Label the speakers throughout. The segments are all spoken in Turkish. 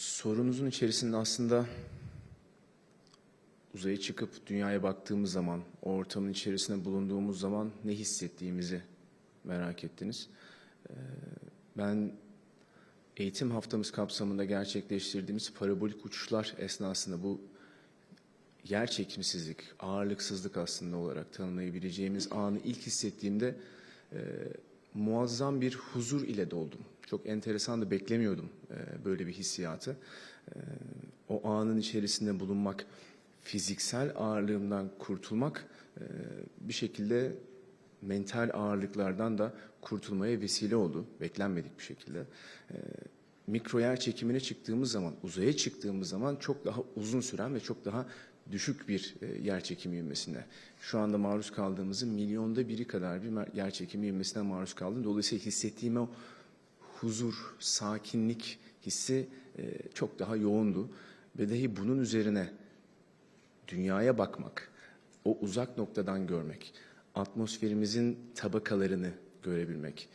Speaker 1: sorunuzun içerisinde aslında uzaya çıkıp dünyaya baktığımız zaman, o ortamın içerisinde bulunduğumuz zaman ne hissettiğimizi merak ettiniz. Ee, Ben eğitim haftamız kapsamında gerçekleştirdiğimiz parabolik uçuşlar esnasında bu yer çekimsizlik, ağırlıksızlık aslında olarak tanımlayabileceğimiz anı ilk hissettiğimde e, muazzam bir huzur ile doldum. Çok enteresan da beklemiyordum e, böyle bir hissiyatı. E, o anın içerisinde bulunmak, fiziksel ağırlığımdan kurtulmak e, bir şekilde mental ağırlıklardan da kurtulmaya vesile oldu. Beklenmedik bir şekilde. E, mikro yer çekimine çıktığımız zaman, uzaya çıktığımız zaman çok daha uzun süren ve çok daha düşük bir yer çekimi ivmesine. Şu anda maruz kaldığımızın milyonda biri kadar bir yer çekimi ivmesine maruz kaldım. Dolayısıyla hissettiğim o huzur, sakinlik hissi e, çok daha yoğundu. Ve dahi bunun üzerine dünyaya bakmak, o uzak noktadan görmek, atmosferimizin tabakalarını görebilmek,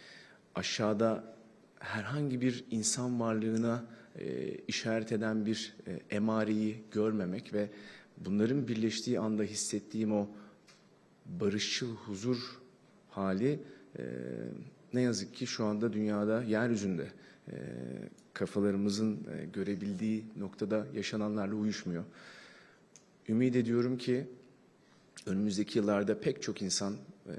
Speaker 1: aşağıda herhangi bir insan varlığına e, işaret eden bir e, emareyi görmemek ve bunların birleştiği anda hissettiğim o barışçıl huzur hali e, ne yazık ki şu anda dünyada yeryüzünde e, kafalarımızın e, görebildiği noktada yaşananlarla uyuşmuyor. Ümit ediyorum ki önümüzdeki yıllarda pek çok insan e,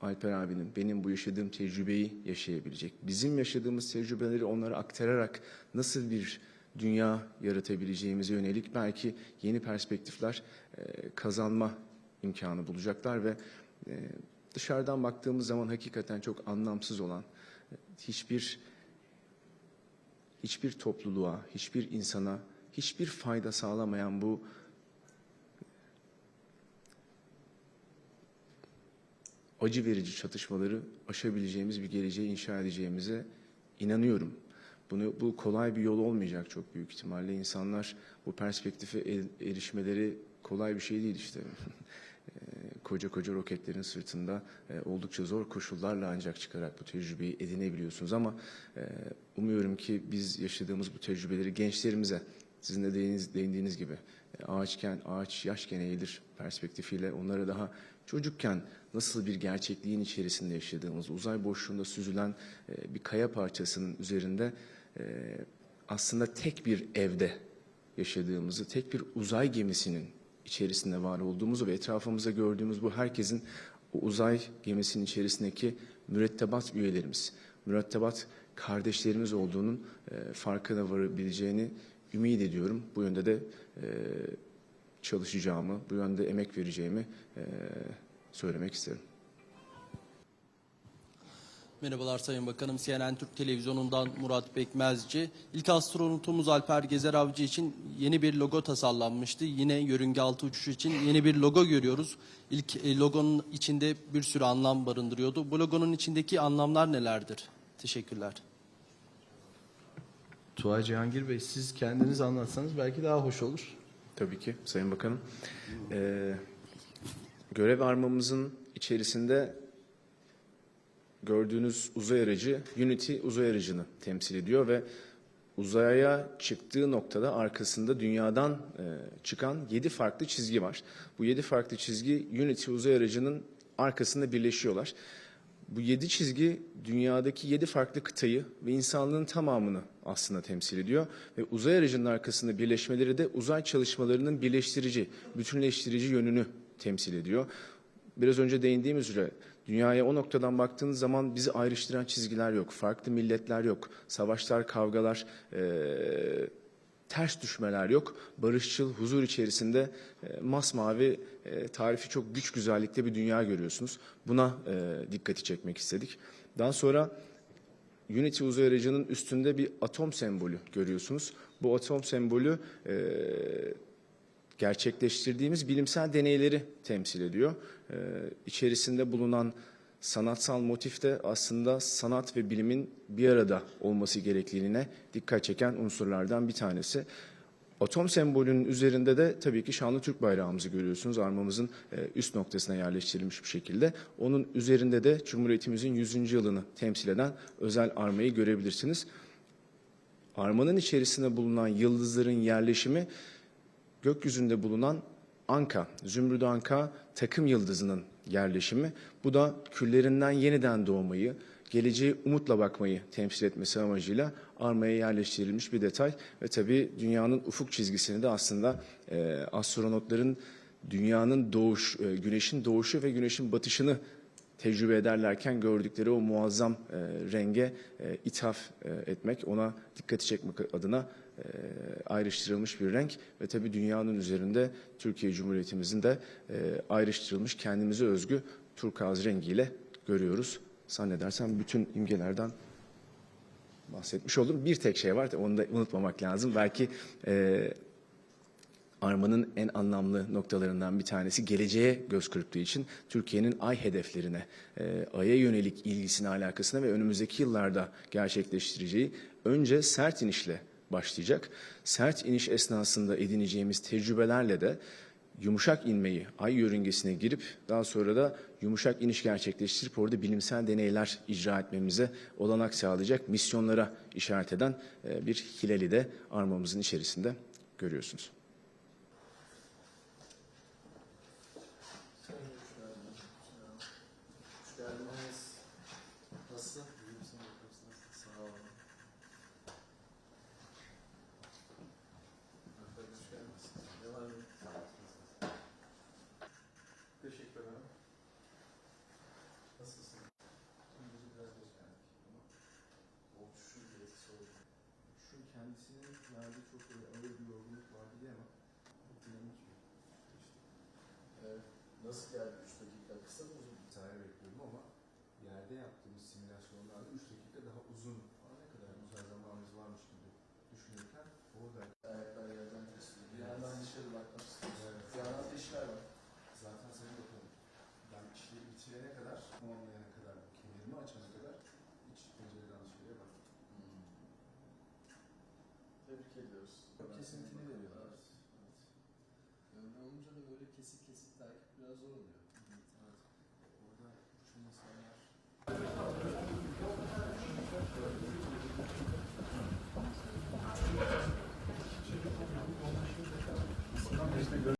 Speaker 1: Alper abinin benim bu yaşadığım tecrübeyi yaşayabilecek. Bizim yaşadığımız tecrübeleri onlara aktararak nasıl bir dünya yaratabileceğimize yönelik belki yeni perspektifler e, kazanma imkanı bulacaklar ve e, dışarıdan baktığımız zaman hakikaten çok anlamsız olan hiçbir hiçbir topluluğa, hiçbir insana hiçbir fayda sağlamayan bu acı verici çatışmaları aşabileceğimiz bir geleceği inşa edeceğimize inanıyorum. Bunu bu kolay bir yol olmayacak çok büyük ihtimalle. İnsanlar bu perspektife er- erişmeleri kolay bir şey değil işte. Koca koca roketlerin sırtında eee, oldukça zor koşullarla ancak çıkarak bu tecrübeyi edinebiliyorsunuz. Ama eee, umuyorum ki biz yaşadığımız bu tecrübeleri gençlerimize sizin de değiniz, değindiğiniz gibi e, ağaçken ağaç yaşken eğilir perspektifiyle onlara daha çocukken nasıl bir gerçekliğin içerisinde yaşadığımız uzay boşluğunda süzülen e, bir kaya parçasının üzerinde e, aslında tek bir evde yaşadığımızı, tek bir uzay gemisinin içerisinde var olduğumuzu ve etrafımızda gördüğümüz bu herkesin o uzay gemisinin içerisindeki mürettebat üyelerimiz, mürettebat kardeşlerimiz olduğunun e, farkına varabileceğini ümit ediyorum. Bu yönde de e, çalışacağımı, bu yönde emek vereceğimi e, söylemek isterim.
Speaker 2: Merhabalar Sayın Bakanım. CNN Türk Televizyonu'ndan Murat Bekmezci. İlk astronotumuz Alper Gezer Avcı için yeni bir logo tasarlanmıştı. Yine yörünge altı uçuşu için yeni bir logo görüyoruz. İlk e, logonun içinde bir sürü anlam barındırıyordu. Bu logonun içindeki anlamlar nelerdir? Teşekkürler.
Speaker 3: Tuğay Cihangir Bey siz kendiniz anlatsanız belki daha hoş olur.
Speaker 1: Tabii ki Sayın Bakanım. Ee, görev armamızın içerisinde gördüğünüz uzay aracı Unity uzay aracını temsil ediyor ve uzaya çıktığı noktada arkasında dünyadan e, çıkan yedi farklı çizgi var. Bu yedi farklı çizgi Unity uzay aracının arkasında birleşiyorlar. Bu yedi çizgi dünyadaki yedi farklı kıtayı ve insanlığın tamamını aslında temsil ediyor. Ve uzay aracının arkasında birleşmeleri de uzay çalışmalarının birleştirici, bütünleştirici yönünü temsil ediyor. Biraz önce değindiğimiz üzere dünyaya o noktadan baktığınız zaman bizi ayrıştıran çizgiler yok, farklı milletler yok, savaşlar, kavgalar, eee ters düşmeler yok. Barışçıl, huzur içerisinde e, masmavi, e, tarifi çok güç güzellikte bir dünya görüyorsunuz. Buna e, dikkati çekmek istedik. Daha sonra Unity uzay aracının üstünde bir atom sembolü görüyorsunuz. Bu atom sembolü e, gerçekleştirdiğimiz bilimsel deneyleri temsil ediyor. Ee, içerisinde bulunan sanatsal motif de aslında sanat ve bilimin bir arada olması gerekliliğine dikkat çeken unsurlardan bir tanesi. Atom sembolünün üzerinde de tabii ki şanlı Türk bayrağımızı görüyorsunuz. Armamızın e, üst noktasına yerleştirilmiş bir şekilde. Onun üzerinde de Cumhuriyetimizin 100. yılını temsil eden özel armayı görebilirsiniz. Armanın içerisinde bulunan yıldızların yerleşimi gökyüzünde bulunan Anka, Zümrüt Anka takım yıldızının yerleşimi. Bu da küllerinden yeniden doğmayı, geleceğe umutla bakmayı temsil etmesi amacıyla armaya yerleştirilmiş bir detay. Ve tabii dünyanın ufuk çizgisini de aslında e, astronotların dünyanın doğuş, e, güneşin doğuşu ve güneşin batışını tecrübe ederlerken gördükleri o muazzam e, renge e, ithaf e, etmek, ona dikkati çekmek adına ayrıştırılmış bir renk ve tabii dünyanın üzerinde Türkiye Cumhuriyetimizin de e, ayrıştırılmış kendimize özgü turkuaz rengiyle görüyoruz. Zannedersem bütün imgelerden bahsetmiş oldum. Bir tek şey var, onu da unutmamak lazım. Belki e, Arma'nın en anlamlı noktalarından bir tanesi geleceğe göz kırptığı için Türkiye'nin ay hedeflerine, e, aya yönelik ilgisine, alakasına ve önümüzdeki yıllarda gerçekleştireceği önce sert inişle başlayacak. Sert iniş esnasında edineceğimiz tecrübelerle de yumuşak inmeyi ay yörüngesine girip daha sonra da yumuşak iniş gerçekleştirip orada bilimsel deneyler icra etmemize olanak sağlayacak misyonlara işaret eden e, bir hilali de armamızın içerisinde görüyorsunuz.
Speaker 3: Hoş geldiniz. Nasılsın? İyiyim sen bakarsan. Sağ olun. Efendim hoş geldiniz. Ne var mı? Teşekkür ederim. Nasılsın? Gündüzü biraz geç geldik ama o şu bir etkisi oldu. Şu kendisinin verdiği çok böyle ağır bir yorgunluk vardı diyemem. Dinamik bir işte. Evet. Nasıl geldi 3 dakika? Kısa mı uzun? Bir tane bekliyordum ama yerde yaptığımız simülasyonlarda 3 dakika daha uzun. Aa, ne kadar güzel zamanımız varmış gibi düşünürken orada ayaklar yerden kesildi. Bir yandan dışarı bakmak istiyoruz. Evet. Bir yandan da işler var. veriyoruz. Kesintili veriyorlar.
Speaker 4: Evet. Öyle olunca da böyle kesik kesik takip biraz zor oluyor. Evet, evet. Orada şu insanlar... Thank you.